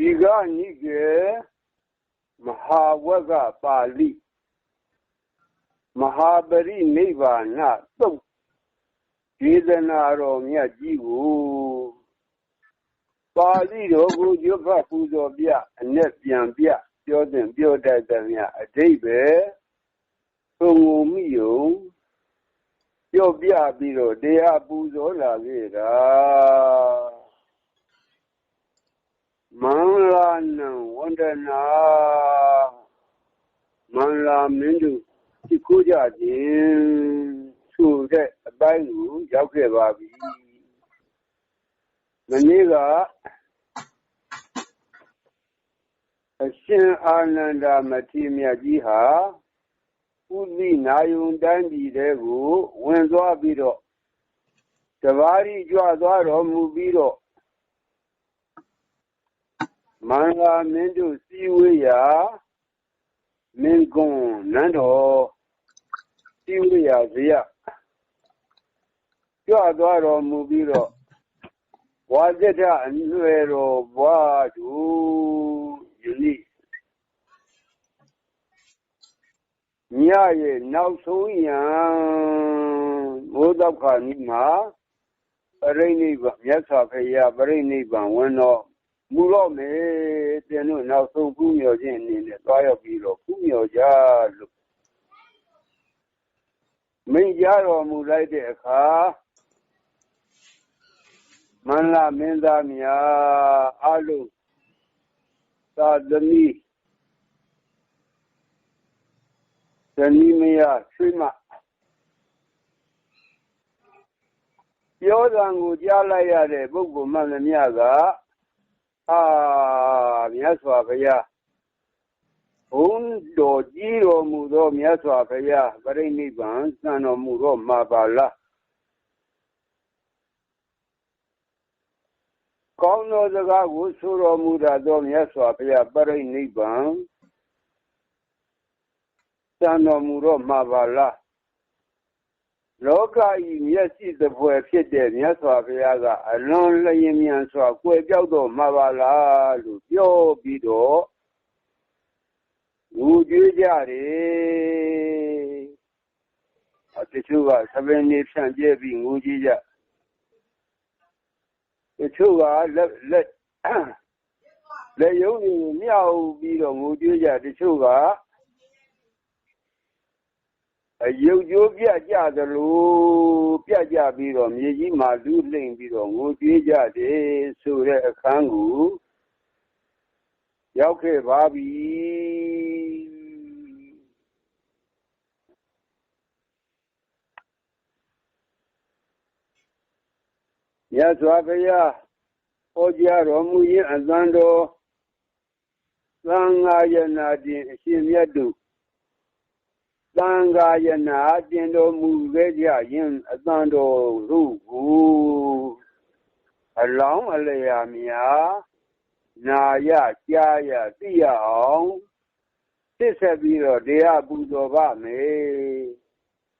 ဒီကနိကေမဟာဝကပါဠိမဟာပရိနိဗ္ဗာနသုတ်ဒေသနာတော်မြတ်ကြီးကိုပါဠိတော်ကိုရွတ်ဖတ်ပူဇော်ပြအ내ပြန်ပြပြောတဲ့ပြောတတ်တဲ့မြတ်အတိတ်ပဲသုံးုံမိယုံပြောပြပြီးတော့တရားပူဇော်လာခဲ့တာ မန္လာနံဝန္ဒနာမန္လာမင်းတို့ဒီကိုကြခြင်းဆိုတဲ့အပိုင်းကိုရောက်ခဲ့ပါပြီမနေ့ကအရှင်အာနန္ဒမထေရမြတ်ကြီးဟာဥသိနာယုံတိုင်းပြည်တဲ့ကိုဝင်သွားပြီးတော့တဘာရီကြွသွားတော်မူပြီးတော့ မင်္ဂလာမင်းတို့စီဝေးရာမင်းကွန်နန်းတော်စီဝေးရာဇယကြွသွားတော်မူပြီးတော့ဝါဇဒအနွယ်တော်ဘွားတို့ယနေ့ညရဲ့နောက်ဆုံးရန်မိုးတော့ခါနီးမှာပရိနိဗ္ဗာန်မြတ်စွာဘုရားပရိနိဗ္ဗာန်ဝင်တော့ မူတော့မယ်တင်တို့နောက်ဆုံးကုမြော်ခြင်းအနေနဲ့သွားရောက်ပြီးတော့ကုမြော်ကြလို့မိန့်ကြတော်မူလိုက်တဲ့အခါမန္လာမင်းသားများအလုံးသာသမီဇနီးမယားဆွေးမပြောသံကိုကြားလိုက်ရတဲ့ပုဂ္ဂိုလ်မှန်သမျှက အာမြတ်စွာဘုရားဘုန်းတော်ကြီးတော်မူသောမြတ်စွာဘုရားပြိဋိဘံစံတော်မူတော့မှာပါလားကောင်းသောစကားကိုဆိုတော်မူတာသောမြတ်စွာဘုရားပြိဋိဘံစံတော်မူတော့မှာပါလား လောကဤမျက်စိတပွဲဖြစ်တဲ့မြတ်စွာဘုရားကအလွန်လျင်မြန်စွာကွယ်ပြောက်တော့မှာပါလားလို့ပြောပြီးတော့ငူကြွေးကြတယ်အတချို့ကသဘင်နေဖြန့်ကျဲပြီးငူကြည့်ကြတချို့ကလက်လက်လက်ယုံကိုမြောက်ပြီးတော့ငိုကြွေးကြတချို့က အယုတ်ကျိုးပြကြသလိုပြကြပြီးတော့မြေကြီးမှာလူလှိမ့်ပြီးတော့ငိုကြွေးကြတယ်ဆိုတဲ့အခန်းကိုရောက်ခဲ့ပါပြီမြတ်စွာဘုရားဟောကြားတော်မူရင်အသံတော်သံဃာယနာတင်အရှင်မြတ်တို့ သံဃာယနာတင်တော်မူခဲ့ကြရင်အသံတော်တို့ကိုအလောင်းအလျာများနာရကြားရသိရအောင်သစ္စာပြီးတော့တရားပူဇော်ပါမယ်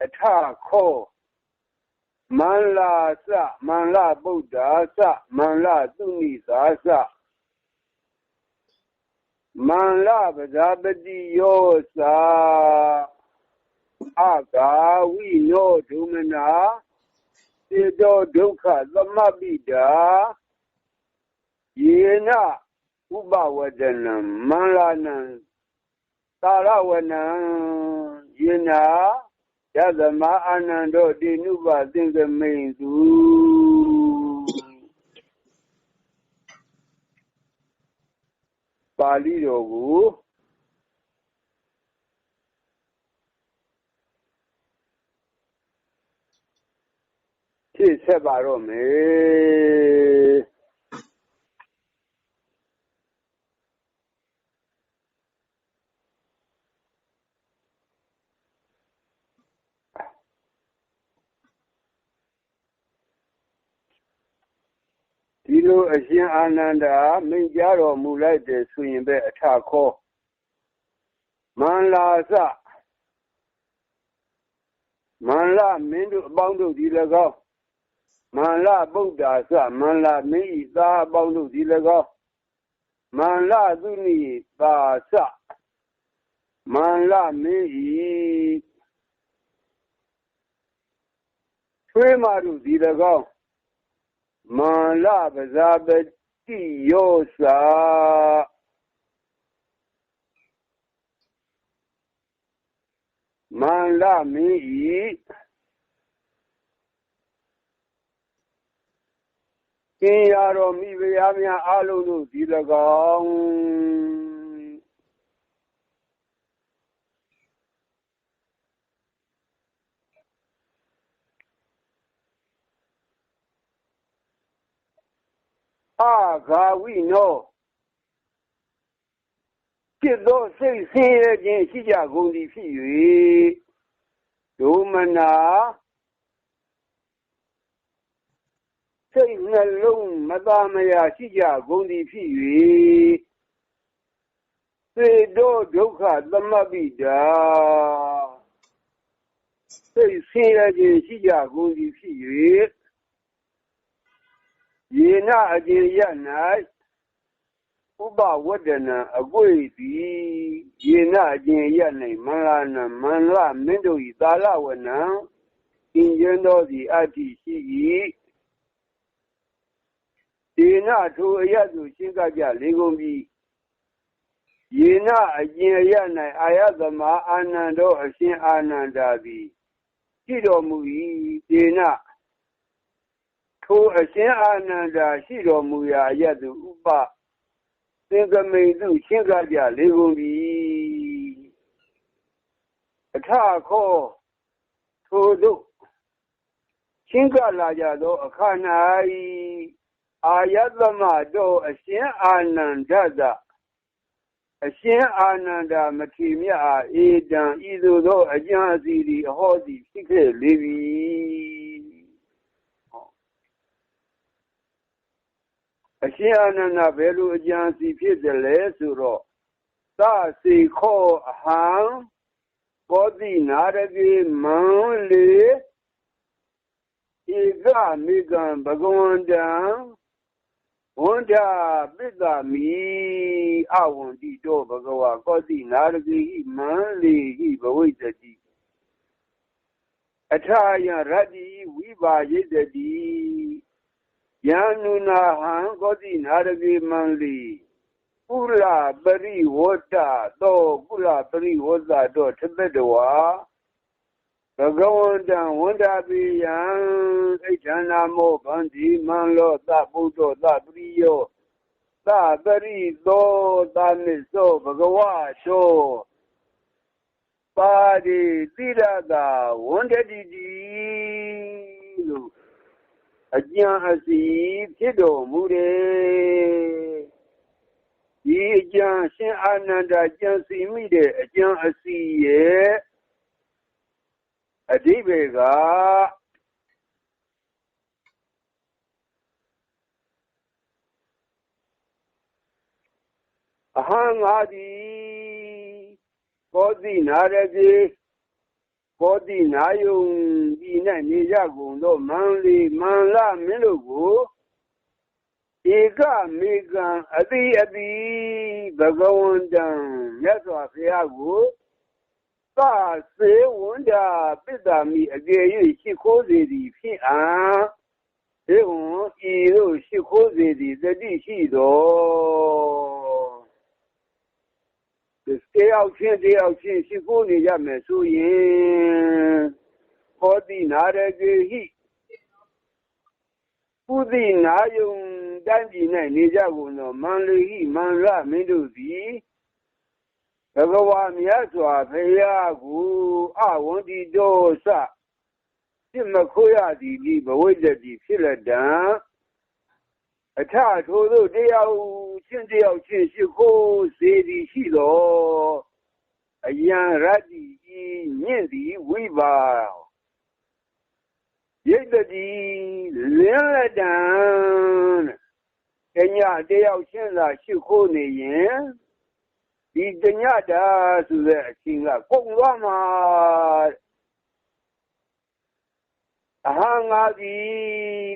အထခောမန္လာသမန္လာဗုဒ္ဓသမန္လာသူနိသာသမန္လာပဇာပတိယောသာ အကာဝိနောဒုမနာစေတောဒုက္ခသမပိတာယေနဥပဝဒနံမန္လာနံသာရဝနံယေနာယသမအာနန္ဒောတိနုပသင်္ကမိန်သူပါဠိတော်ကို ဖြည့်ဆက်ပါတော့မယ်ဒီလိုအရှင်အာနန္ဒာမိန့်ကြားတော်မူလိုက်တယ်ဆိုရင်ပဲအထခောမန္လာစမန္လာမင်းတို့အပေါင်းတို့ဒီ၎င်း မန္လာဗုဒ္ဓဆမန္လာမင်းဤသားအပေါင်းတို့ဒီ၎င်းမန္လသူနိပါစမန္လမင်းဤထွေးမာတို့ဒီ၎င်းမန္လပဇာပတိယောစာမန္လမင်းဤ ကင်းရတော်မိဖုရားများအလုံးတို့ဒီ၎င်းအာဂါဝိနောจิตသောစိတ်ဆင်းရဲခြင်းရှိကြကုန်သည်ဖြစ်၍ဒုမနာ စိတ်နှလုံးမသားမယာရှိကြကုန်သည်ဖြစ်၍သေတောဒုက္ခသမပိတာစိတ်ဆင်းရဲခြင်းရှိကြကုန်သည်ဖြစ်၍ယေနအကျေရ၌ဥပဝတ္တနာအကွေသည်ယေနအကျင်ရ၌မင်္လာနမင်္လာမင်းတို့၏သာလဝနံအင်ကျင်းသောသည်အတ္တိရှိ၏ယေ နထိုအရသူရှင်းကကြလေကုန်ပြီယေနအကျင်ရ၌အာယသမအာနန္တောအရှင်အာနန္ဒာသည်ရှိတော်မူ၏ယေနထိုအရှင်အာနန္ဒာရှိတော်မူရာအရသူဥပသင်္ကမိန်သူရှင်းကားကြလေကုန်ပြီအထခောထိုတို့ရှင်းကားလာကြသောအခါ၌ အာယသမတော်အရှင်အာနန္ဒသာအရှင်အာနန္ဒာမထေမြတ်အားဧတံဤသို့သောအကျံအစီဒီအဟောစီဖြစ်ခဲ့လေပြီအရှင်အာနန္ဒဘယ်လိုအကြံစီဖြစ်တယ်လဲဆိုတော့သစီခောအဟံကောတိနာရကေမံလေဧကမိကံဘဂဝန္တံ ဝန္တာပိတ္တမီအဝန္တိတောဘဂဝါကောတိနာရကေဟိမံလေဟိဘဝိတတိအထာယရတ္တိဝိပါယိတတိယန္နုနာဟံကောတိနာရကေမံလီကုလပရိဝတ္တသောကုလပရိဝတ္တတော့သတ္တဝါ ဘဂဝန္တံဝန္တာပိယံဣဋ္ဌနာမောဗန္တိမံလောသပုဒ္ဓောသပရိယောသပရိသောသမစ္ဆောဘဂဝါရှောပါတိတိရတာဝန္တတိတိလို့အကျံအစီဖြစ်တော်မူတယ်ဒီအကျံရှင်အာနန္ဒာကျံစီမိတဲ့အကျံအစီရဲ့ အဓိပ္ပာယ်ကအဟံငါသည်ကောတိနာရတိကောတိနာယုံဒီနဲ့နေကြကုန်သောမန္လီမန္လမင်းတို့ကိုဧကမေကံအတိအတိဘဂဝန္တံမြတ်စွာဘုရားကို သစေဝန္တာပိတ္တမိအကျေ၍ရှိခိုးစေသည်ဖြစ်အာေဝံဤတို့ရှိခိုးစေသည်တတိရှိတော်တယောက်ချင်းတယောက်ချင်းရှိခိုးနေရမယ်ဆိုရင်ဟောတိနာရကေဟိပုသိနာယုံတန်းပြည်၌နေကြကုန်သောမန္လေဟိမန္လမင်းတို့သည် ဘဂဝါမြတ်စွာဘုရားကိုအဝန္တိတောစပြမခိုးရသည်ဒီဘဝိတ္တိဖြစ်လက်တံအထထိုသို့တရားချင်းတယောက်ချင်းရှိခိုးစေသည်ရှိတော်အယံရတ္တိဤမြင့်သည်ဝိပါရိတ်တိလင်းလက်တံတညတယောက်ချင်းသာရှိခိုးနေရင် ဒီတညတာဆိုတဲ့အချင်းကကုန်သွားမှာအဟံငါသည်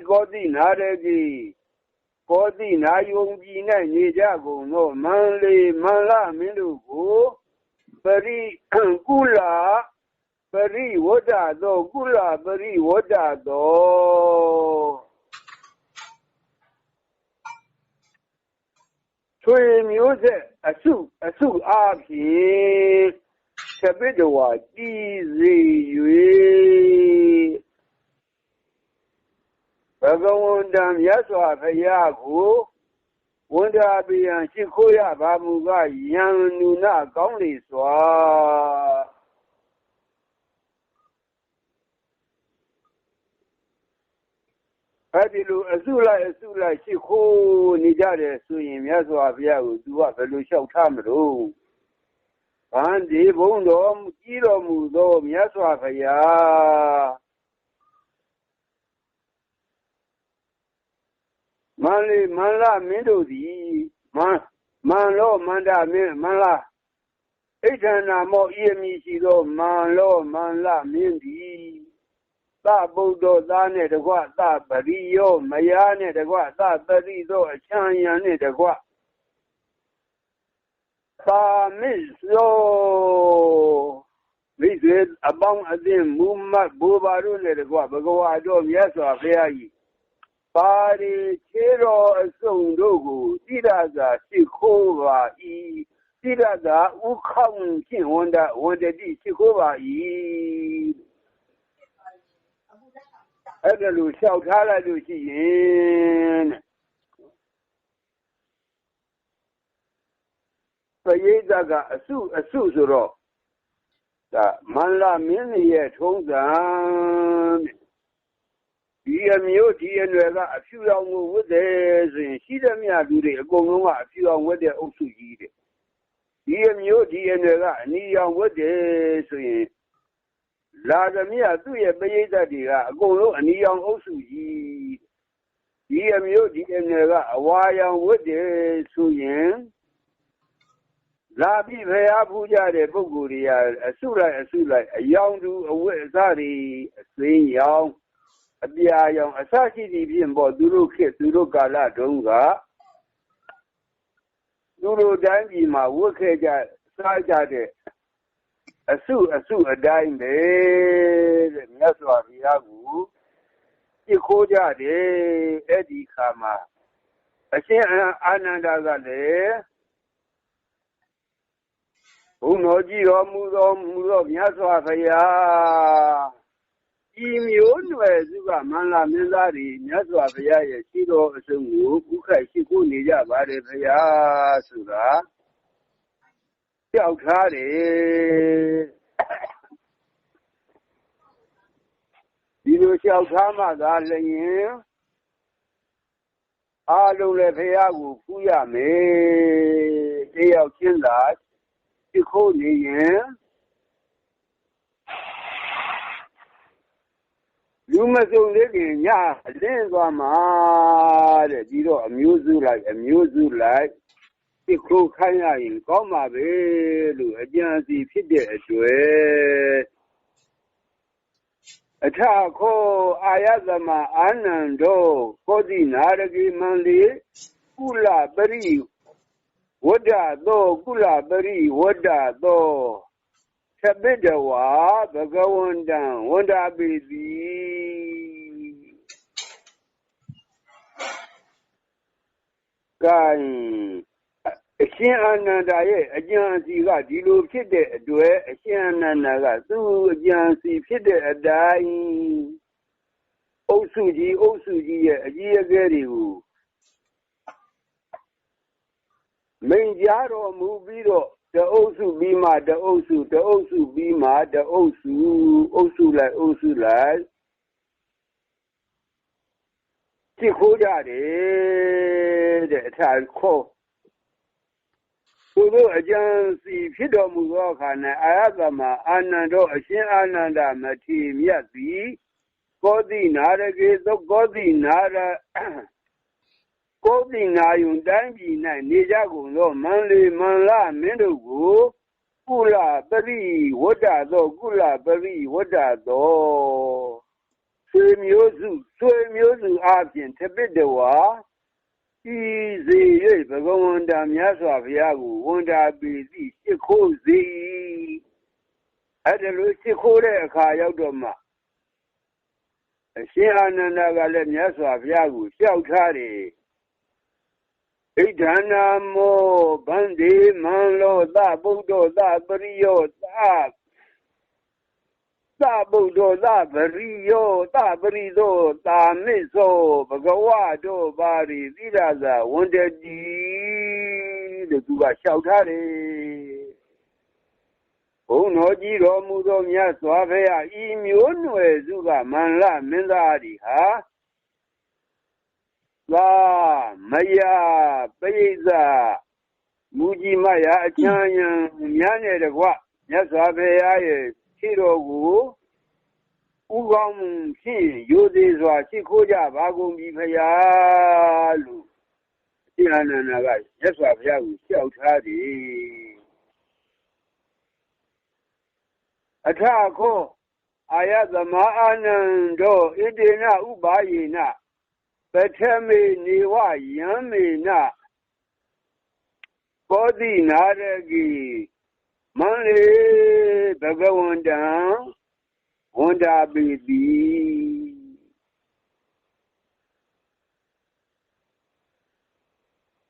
ကောတိနာရကြီးကောတိနာယုံကြည်၌နေကြကုန်သောမန္လေးမန္လမင်းတို့ကိုပရိကုလာပရိဝဒ္ဒသောကုလာပရိဝဒ္ဒ သောဆွေမျိုးဆက်အစုအစုအားဖြင့်သပိတဝါကြည်စေ၍ဘဂဝန္တံမြတ်စွာဘုရားကိုဝန်တာပိယံရှိခိုးရပါမူကယံနုနာကောင်းလေစွာ အဲ့ဒီလိုအစုလိုက်အစုလိုက်ရှိခိုးနေကြတယ်ဆိုရင်မြတ်စွာဘုရားကိုသူကဘယ်လိုလျှောက်ထားမလို့ဗန္ဒီဘုံတော်ကြီးတော်မူသောမြတ်စွာဘုရားမန္လိမန္လမင်းတို့သည်မန္မန္လောမန္တမင်းမန္လဣဋ္ဌနာမောဤအမည်ရှိသောမန္လောမန္လမင်းသည် သဗုဒ္ဓသားနဲ့တကွသပရိယောမယားနဲ့တကွသပရိသောအချမ်းယံနဲ့တကွသာမစ္ဆောမိစေအပေါင်းအသင်းမူမတ်ဘူပါတို့နဲ့တကွဘဂဝါတော်မြတ်စွာဘုရားကြီးပါရီခြေတော်အစုံတို့ကိုတိရသာရှိခိုးပါ၏တိရသာဥခေါင်ဖြင့်ဝန်တဝန်တတိရှိခိုးပါ၏ အဲ့ဒါလိုလျှောက်ထားလိုက်လို့ရှိရင်ပရိသတ်ကအစုအစုဆိုတော့ဒါမန္လာမင်းရဲ့ထုံးစံဒီအမျိုးဒီအနွယ်ကအဖြူရောင်ကိုဝတ်တယ်ဆိုရင်ရှိသမျှလူတွေအကုန်လုံးကအဖြူရောင်ဝတ်တဲ့အုပ်စုကြီးတဲ့ဒီအမျိုးဒီအနွယ်ကအနီရောင်ဝတ်တယ်ဆိုရင် လာသမျှသူ့ရဲ့ပရိသတ်တွေကအကုန်လုံးအနီရောင်အုပ်စုကြီးဒီအမျိုးဒီအနွယ်ကအဝါရောင်ဝတ်တယ်ဆိုရင်လာပြီးဖျားဖူးကြတဲ့ပုဂ္ဂိုလ်တွေကအစုလိုက်အစုလိုက်အယောင်သူအဝတ်အစားတွေအစင်းရောင်အပြာရောင်အစရှိသည့်ဖြင့်ပေါ့သူတို့ခေတ်သူတို့ကာလတုန်းကသူတို့တိုင်းပြည်မှာဝတ်ခဲ့ကြစားကြတဲ့ အစုအစုအတိုင်းပဲတဲ့မြတ်စွာဘုရားကိုပြခိုးကြတယ်အဲ့ဒီခါမှာအရှင်အာနန္ဒာကလည်းဘုံတော်ကြည်တော်မူတော်မူသောမြတ်စွာဘုရားဤမျိုးနွယ်စုကမန္လာမင်းသားတွေမြတ်စွာဘုရားရဲ့ရှိတော်အဆုံးကိုဥခိုက်ရှိခိုးနေကြပါတယ်ဘုရားဆိုတာ ကြောက်ထားတယ်ဒီလိုလျှောက်ထားမှသာလျင်အားလုံးလည်းဖះကိုဖူးရမယ်တယောက်ချင်းသာရှိခိုးနေရင်လူမစုံလေးခင်ညလင်းသွားမှာတဲ့ဒီတော့အမျိုးစုလိုက်အမျိုးစုလိုက် သိခိုးခိုင်းရရင် ကောင်းပါပဲလို့အကြံစီဖြစ်တဲ့အတွက် အထခောအာယသမအာနန္ဒောကောတိနာရကိမန္လိကုလပရိဝဒ္ဒသောကုလပရိဝဒ္ဒသောသဗ္ဗတဝါဘဂဝန္တံဝန္တာပိတိကံ အရှင်အာနန္ဒာရဲ့အကြံအစီကဒီလိုဖြစ်တဲ့အတွက်အရှင်အာနန္ဒာကသူ့အကြံအစီဖြစ်တဲ့အတိုင်းအုပ်စုကြီးအုပ်စုကြီးရဲ့အကြီးအကဲတွေကိုမိန်ကြားတော်မူပြီးတော့တအုပ်စုပြီးမှတအုပ်စုတအုပ်စုပြီးမှတအုပ်စုအုပ်စုလိုက်အုပ်စုလိုက်ကြည့်ခိုးကြတယ်တဲ့အထာခေါ် သူတို့အကျံစီဖြစ်တော်မူသောအခါ၌အာယသမအာနန္ဒောအရှင်အာနန္ဒမထေမြတ်သည်ကောတိနာရကေသောကောတိနာရကောတိနာယုံတိုင်းပြည်၌နေကြကုန်သောမန္လေမန္လမင်းတို့ကိုကုလပရိဝတ္တသောကုလပရိဝတ္တသောဆွေမျိုးစုဆွေမျိုးစုအပြင်တပိတဝါ ဤစေ၍ဘဂဝန္တာမြတ်စွာဘုရားကိုဝန်တာပေသည့်ရှ िख ိုးစေအဲ့ဒါလို့ရှ िख ိုးတဲ့အခါရောက်တော့မှအရှင်အာနန္ဒကလည်းမြတ်စွာဘုရားကိုလျှောက်ထားတယ်ဣဒ္ဓနာမောဗန္ဒီမံလောသဗုဒ္ဓသပရိယောသ သဗုဒ္ဓသပရိယောသပရိသောတာမစ္ဆောဘဂဝတောပါရိသီရဇဝန္တတိလို့သူကလျှောက်ထားတယ်ဘုံတော်ကြီးတော်မူသောမြတ်စွာဘုရားဤမျိုးနွယ်စုကမန္လမင်းသားဒီဟာသာမယပိဋကမူကြီးမရအချမ်းယံများနဲ့တကွမြတ်စွာဘုရားရဲ့ ခြေတော်ကိုဥကောင်းဖြင့်ရိုသေးစွာရှိခိုးကြပါကုန်ပြီဖရာလို့အရှင်အနန္ဒကမြတ်စွာဘုရားကိုလျှောက်ထားသည်အထခောအာယသမအာနန္ဒောဣတိနဥပါယေနပထမေနေဝယံမေနကောတိနာရကိ မန္လေဘဂဝန္တံဝန္တာပိတိ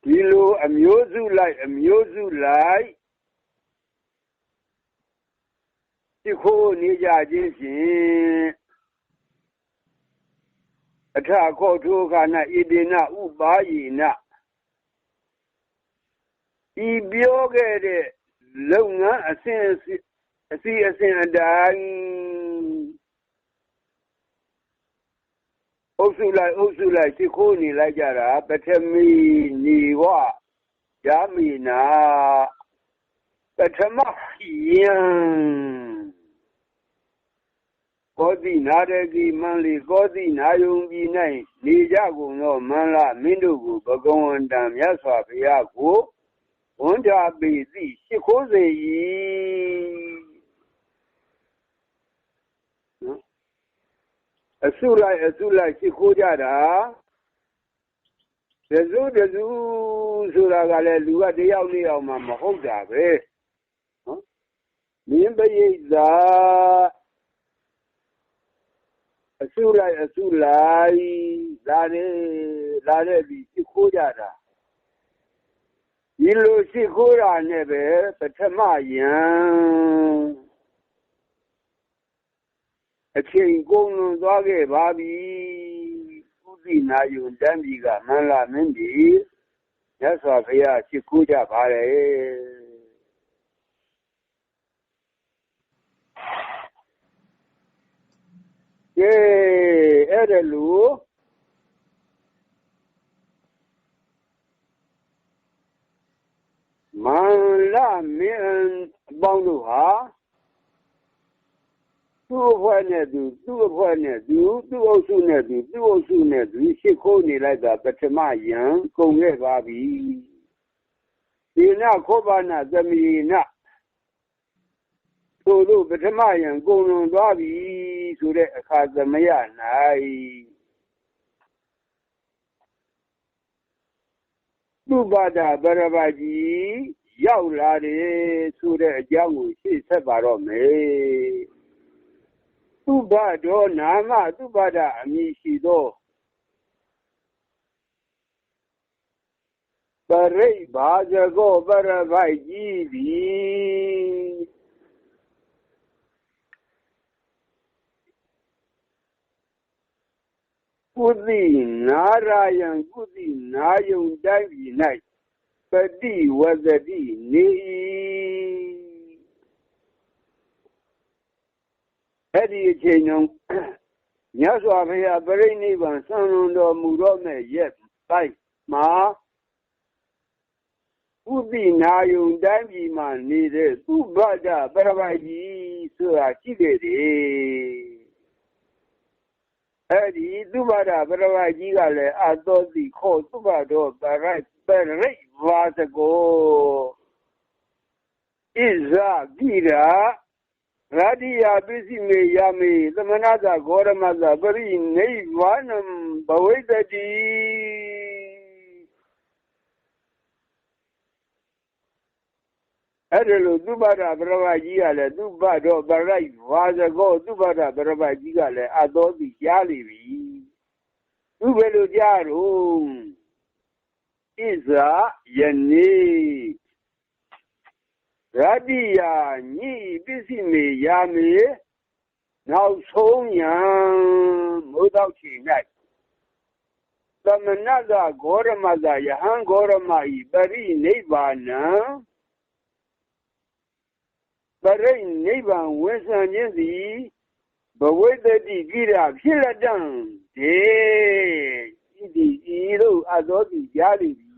ဒီလိုအမျိုးစုလိုက်အမျိုးစုလိုက်ရှိခိုးနေကြခြင်းဖြင့်အထခောထုခဏဣတိနဥပါယိနဤပြောခဲ့တဲ့ လုပ်ငန်းအစဉ်အစီအစဉ်အတိုင်းအုပ်စုလိုက်အုပ်စုလိုက်ရှိခိုးနေလိုက်ကြတာပထမီနေဝရမီ နာပထမယံကောတိနာရကိမန္လီကောတိနာယုံပြည်၌နေကြကုန်သောမန္လမင်းတို့ကိုဘဂဝန္တံမြတ်စွာဘုရားကိုဝန်တာပေသိရှိခိုးစေ၏အစုလိုက်အစုလိုက်ရှိခိုးကြတာတစုတစုဆိုတာကလည်းလူကတယောက်လေးအောင်မှမဟုတ်တာပဲနော်မင်းပရိသတ်အစုလိုက်အစုလိုက်လာတယ်လာတဲ့ပြီးရှိခိုးကြတာ ဒီလိုရှိခိုးတာနဲ့ပဲပထမယံအချိန်ကုန်လွန်သွားခဲ့ပါပြီဥသိနာယုံတန်းပြီကမန္လာမင်းဒီရသော်ဘုရားရှိခိုးကြပါလေကဲအဲ့ဒါလို့ မန္လမင်းအပေါင်းတို့ဟာသူ့အဖွဲ့နဲ့သူသူ့အဖွဲ့နဲ့သူသူ့အုပ်စုနဲ့သူသူ့အုပ်စုနဲ့သူရှစ်ခိုးနေလိုက်တာပထမယံကုန်ခဲ့ပါပြီဒီနာခောဘာနာသမီနာထို့လို့ပထမယံကုန်လွန်သွားပြီဆိုတဲ့အခါသမယ၌ သူပါဒဗရဘကြီးရောက်လာတယ်ဆိုတဲ့အကြောင်းကိုရှင်းဆက်ပါတော့မယ်သူဘတော်နာမသူပါဒအမည်ရှိသောပရိဘာဇကောပရဘကြီးသည် ကုသိနာရာယံကုသိနာယုံတိုင်းပြည်၌ပတိဝဇတိနေအဲ့ဒီအချိန်တုန်းမြတ်စွာဘုရားပြိဋိဘံဆံလွန်တော်မူတော့မဲ့ရက်တိုင်းမှာဥပိနာယုံတိုင်းပြည်မှာနေတဲ့သုဘဒပရပိုက်ကြီးဆိုတာရှိခဲ့တယ် အဲ့ဒီသူဘာဒပရဝကြီးကလည်းအသောတိခေါ်သူဘာတော်ပရိုက်ပရိဘာသကိုဣဇဂိရာရတိယပစ္စည်းမေယမေသမဏသဂေါရမသပရိနိဗ္ဗာနံဘဝိတတိ အဲ့ဒါလို့သူပ္ပဒပရဝကြီးကလည်းသူပ္ပတော့ပရိုက်ဝါဇကောသူပ္ပဒပရဝကြီးကလည်းအတော်စီကြားလိပြီသူဘယ်လိုကြားတော့ဣဇာယနေ့ရတိယာညိပစ္စည်းမေယာမေနောက်ဆုံးရန်မိုးတော့ချီ၌သမဏကဂေါရမကယဟံဂေါရမဤပရိနိဗ္ဗာနံ ပရိနိဗ္ဗာန်ဝိသံခြင်းသည်ဘဝိတ္တိကိရဖြစ်လက်တံဒေဤဒီဤတို့အသောတိကြားလိပြီ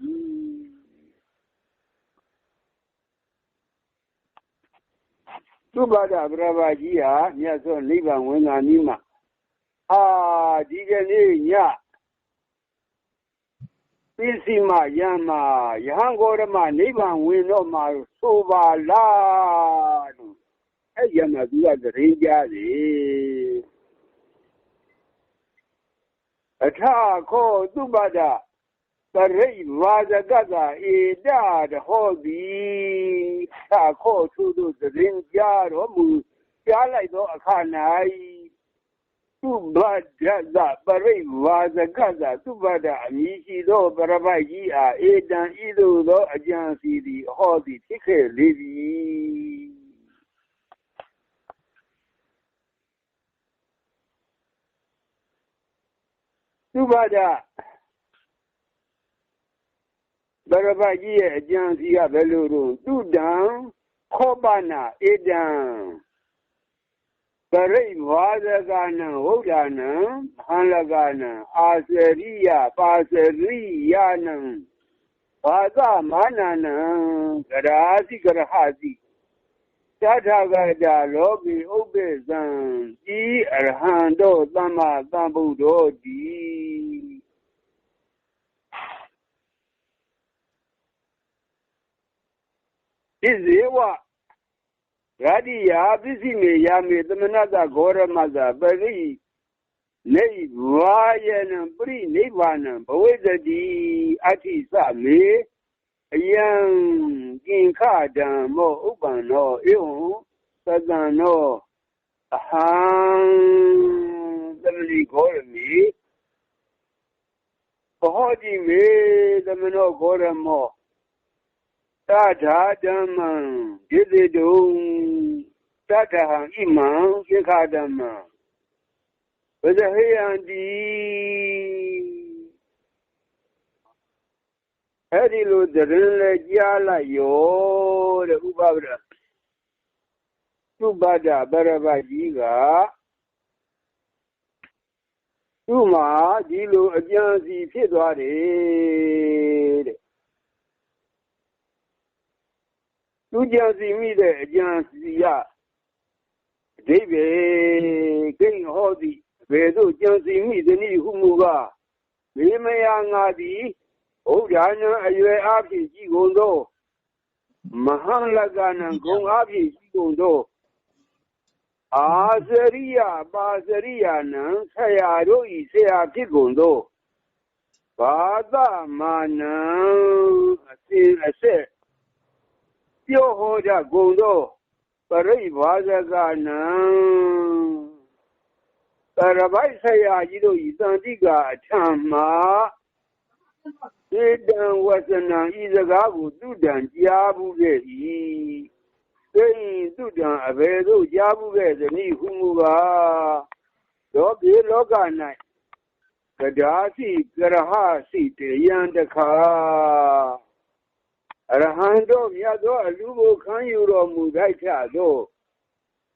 သုဘဒဗရဝကြီးဟာမြတ်စွာနိဗ္ဗာန်ဝင်သာနီးမှာအာဒီကနေ့ည ပစ္စည်းမယံမှာယဟန်ဂေါရမနိဗ္ဗာန်ဝင်တော့မှာဆိုပါလားလို့အဲ့ရမှာသူကသတင်းကြားတယ်အထခောသုဘဒပရိဝါဇကကဧတတဟောတိသာခောသူတို့သတင်းကြားတော်မူကြားလိုက်သောအခါ၌ သုဘဒသပရိဝါဇကကသုဘဒအမည်ရှိသောပရပိုက်ကြီးအားဧတံဤသို့သောအကြံစီသည်ဟောသည်ဖြစ်ခဲ့လေသည်သုဘဒဘရဘကြီးရဲ့အကြံစီကဘယ်လိုတော့သူတံခောပနာဧတံ ပရိဝါဒကနံဝုဒ္ဓနံဟံလကနံအာစရိယပါစရိယနံဘာသမနာနံကရာစီကရဟစီသတ္ထဂတလောကီဥပ္ပေဇံဤအရဟံတို့သမ္မာသမ္ဗုဒ္ဓောတိဣဇေဝ ရတိယာပစ္စည်းမေယာမေသမဏတဂောရမသပရိနေဝါယနံပရိနိ ဗ္ဗာနံဘဝိတတိအဋ္ဌိသမေအယံကင်ခဓမ္မောဥပ္ပန္နောဧဝံသတ္တံနောအဟံသမဏိဂောရမိဘောတိမေသမနောဂောရမောတထာဓမ္မံဒီတိတုံတထဟံဣမံသိခာဓမ္မံဝဇဟေယံတိအဲ့ဒီလိုတရင်လဲကြားလိုက်ရောတဲ့ဥပပဒသုဘဒဗရဘကြီးကသူ့မှာဒီလိုအကြံစီဖြစ်သွားတယ်တဲ့ သူကြံစီမိတဲ့အကြံစီရအဓိပ္ပာယ်ဂိတ်ဟောသည်ဘယ်သို့ကြံစီမိသည်နည်းဟုမူကားမေမယငါသည်ဘုရားနံအရွယ်အဖြစ်ကြည်ကုန်သောမဟာလကနံဂုံအဖြစ်ကြည်ကုန်သောအာစရိယပါစရိယနံဆရာတို့ဤဆရာဖြစ်ကုန်သောဘာသမနံအစဉ်အဆက် ပြောဟောကြကုန်သောပရိဘာဇကနံတရပိုက်ဆရာကြီးတို့ဤတန်တိကအထံမှာဧတံဝဆနံဤစကားကိုသူတံကြားဘူးခဲ့၏သိသူတံအဘယ်သို့ကြားဘူးခဲ့သနည်းဟုမူကားသောပြေလောက၌ကဒါစီကရဟစီတယံတခါအ ရဟံတို့မြတ်သောအလူကိုခံယူတော်မူထိုက်ကြသော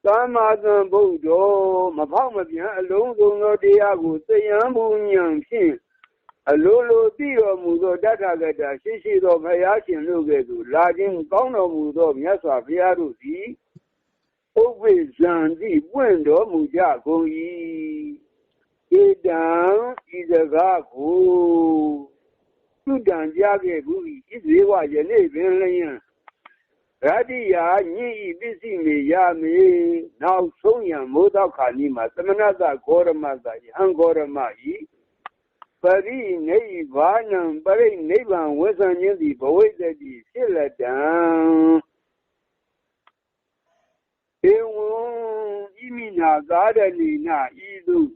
သမ္မာသမ္ဗုဒ္ဓောမဖောက်မပြန်အလုံးစုံသောတရားကိုသိယံဘုံဉဏ်ဖြင့်အလိုလိုသိတော်မူသောတထဂတရှိရှိသောဘုရားရှင်တို့ကဲ့သို့လာခြင်းကောင်းတော်မူသောမြတ်စွာဘုရားတို့သည်ဥပ္ပေဇံတိပွင့်တော်မူကြကုန်၏ဧတံဤစကားကို သူတံကြခဲ့ဘူးဤဇေဝယနေ့ပင်လျင်ရတ္တိယာညိဤပစ္စည်းမေရမေနောက်ဆုံးရန်မိုးတော့ခါနီမှာသမဏတဂေါရမတယဟံဂေါရမဤပရိနိဗ္ဗာနံပရိနိဗ္ဗာန်ဝေဆံခြင်းသည်ဘဝိတ္တိဖြစ်လက်တံဧဝံဤမိနာကာရဏီနာဤသို့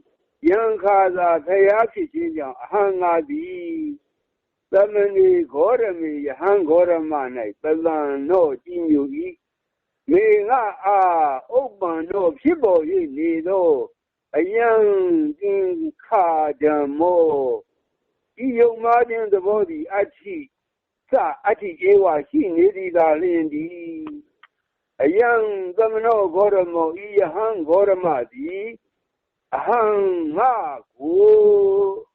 ယံခါသာဖျားဖြစ်ခြင်းကြောင့်အဟံငါသည် သမဏေဂောရမေယဟံဂောရမ၌ပလံနောကြည်ညို၏မေငါအားဥပ္ပံတို့ဖြစ်ပေါ်၍နေသောအယံသင်္ခါဓမ္မောဤယုံမာခြင်းသဘောသည်အဋ္ဌိစအဋ္ဌိဧဝရှိနေသည်သာလျင်သည်အယံသမနောဂောရမောဤယဟံဂောရမသည်အဟံငါကို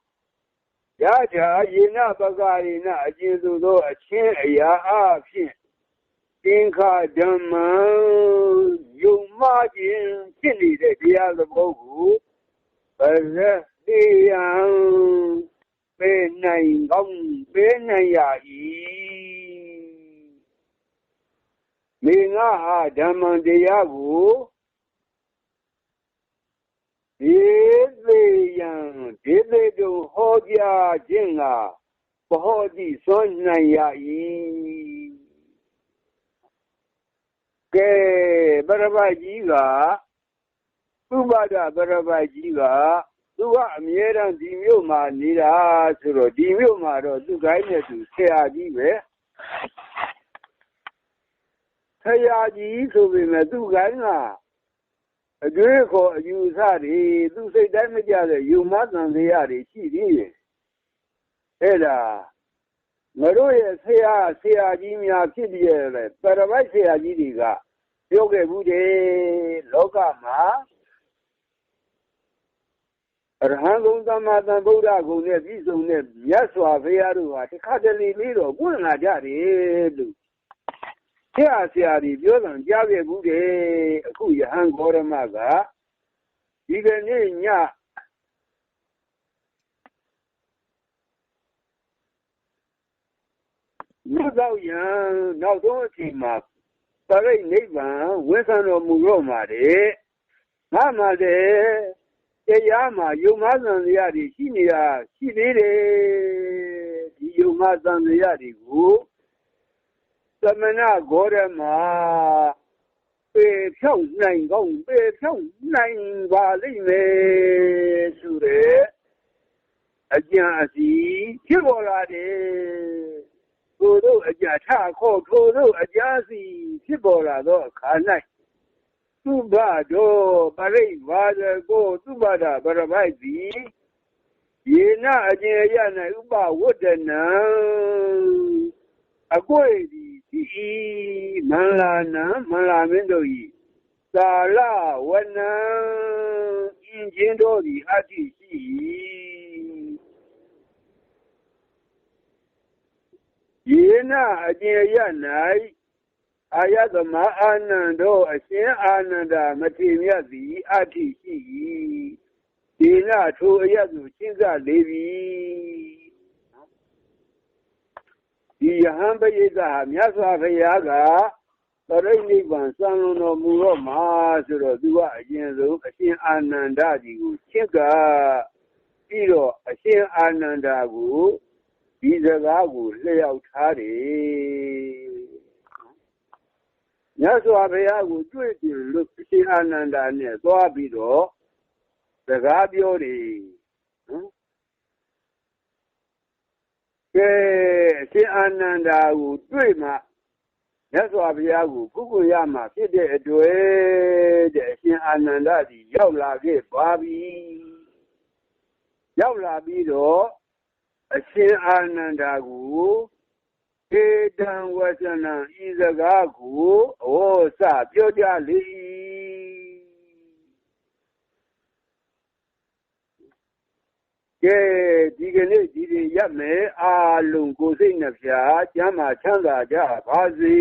ရကြယေနပကရိနအကျဉ်သူသောအချင်းအရာအဖြစ်သင်္ခါဓမ္မယုံမခြင်းဖြစ်နေတဲ့တရားသဘောကိုပရတိယံပေနိုင်ကောင်းပေနိုင်ရ၏မေငါဟာဓမ္မတရားကို ဒေသေးယံဒေသေးတို့ဟောကြားခြင်းကဘဟောတိစွန့်နိုင်ရ၏ကဲပရပတ်ကြီးကဥပါဒပရပတ်ကြီးကသူကအမြဲတမ်းဒီမြို့မှာနေတာဆိုတော့ဒီမြို့မှာတော့သူကိုင်းနဲ့သူဆရာကြီးပဲဆရာကြီးဆိုပေမဲ့သူကိုင်းက အကျွေးခေါ်အယူဆတွေသူစိတ်တိုင်းမကြတဲ့ယူမသံတရားတွေရှိသေးတယ်အဲ့ဒါငါတို့ရဲ့ဆရာဆရာကြီးများဖြစ်ပြရဲ့ပရမိုက်ဆရာကြီးတွေကပြောခဲ့ဘူးတယ်လောကမှာအရဟံဂုံသမ္မာသမ္ဗုဒ္ဓဂုံနဲ့ပြည့်စုံတဲ့မြတ်စွာဘုရားတို့ဟာတခါတလေလေးတော့ပွင့်လာကြတယ်လို့ ဆရာဆရာကြီးပြောတယ်ကြားခဲ့ဘူးတယ်အခုယဟန်ဂေါရမကဒီကနေ့ညမြတ်သောယံနောက်ဆုံးအချိန်မှာပရိနိဗ္ဗာန်ဝိသံတော်မူတော့မှာတဲ့ငါမှတဲ့တရားမှာယုံမသံတရားတွေရှိနေတာရှိသေးတယ်ဒီယုံမသံတရားတွေကို သမဏဂေါရမပေဖြောက်နိုင်ကောင်းပေဖြောက်နိုင်ပါလိမ့်မယ်ဆိုတဲ့အကြံအစီဖြစ်ပေါ်လာတယ်ကိုတို့အကြထခေါ်ကိုတို့အကြစီဖြစ်ပေါ်လာသောအခါ၌သုဘတော်ပရိဝါဒကိုသုဘဒပရပိုက်သည်ယေနအကျဉ်ရ၌ဥပဝတ္တနံအကွေသည် ရှိ၏မန္လာနံမန္လာမင်းတို့၏သာလဝနံအင်းချင်းတို့သည်အတ္တိရှိ၏ယေနအကျဉ်ရ၌အာယသမအာနန္ဒောအရှင်အာနန္ဒာမထေမြတ်သည်အဋ္ဌိရှိ၏ဒီနထိုအရသူချင်းစလေးပြီ ဒီယဟန်ပရိသဟာမြတ်စွာဘုရားကပရိနိဗ္ဗာန်စံလွန်တော်မူတော့မှာဆိုတော့သူကအရင်ဆုံးအရှင်အာနန္ဒကြီးကိုချစ်ကပြီးတော့အရှင်အာနန္ဒကိုဒီစကားကိုလျှောက်ထားတယ်မြတ်စွာဘုရားကိုတွေ့ကြလို့ရှင်အာနန္ဒာနဲ့သွားပြီးတော့စကားပြောတယ် ကဲရှင်အာနန္ဒာကိုတွေ့မှမြတ်စွာဘုရားကိုပုဂ္ဂိုလ်ရမှာဖြစ်တဲ့အတွေ့တဲ့အရှင်အာနန္ဒာကြီးရောက်လာခဲ့ပါပြီရောက်လာပြီးတော့အရှင်အာနန္ဒာကိုဧတံဝဇနံဤစကားကိုဩစပြောကြလေ ကဲဒီကနေ့ဒီရင်ရပ်မယ်အာလုံးကိုစိတ်နှဖျားကျမ်းမာချမ်းသာကြပါစေ